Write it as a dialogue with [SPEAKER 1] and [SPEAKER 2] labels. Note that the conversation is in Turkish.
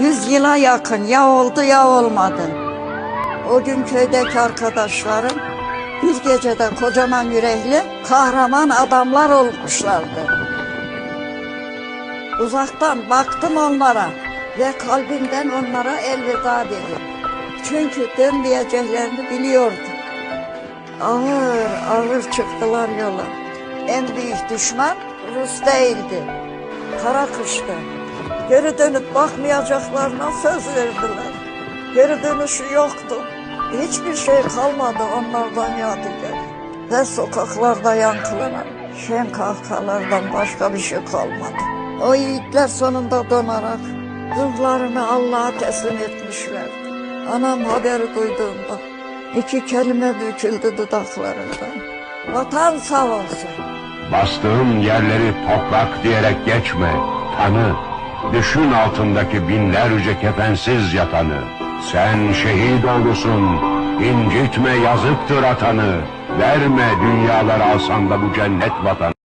[SPEAKER 1] Yüz yıla yakın ya oldu ya olmadı. O gün köydeki arkadaşlarım bir gecede kocaman yürekli kahraman adamlar olmuşlardı. Uzaktan baktım onlara ve kalbimden onlara elveda dedim. Çünkü dönmeyeceklerini biliyordum. Ağır ağır çıktılar yola. En büyük düşman Rus değildi. Kara kıştı. Geri dönüp bakmayacaklarına söz verdiler. Geri dönüşü yoktu. Hiçbir şey kalmadı onlardan yadigar. Ve sokaklarda yankılanan şen kahkahalardan başka bir şey kalmadı. O yiğitler sonunda donarak ruhlarını Allah'a teslim etmişlerdi. Anam haberi duyduğunda iki kelime döküldü dudaklarından. Vatan sağ olsun.
[SPEAKER 2] Bastığın yerleri toprak diyerek geçme, tanı. Düşün altındaki binlerce kefensiz yatanı. Sen şehit olursun, incitme yazıktır atanı. Verme dünyalar alsan da bu cennet vatanı.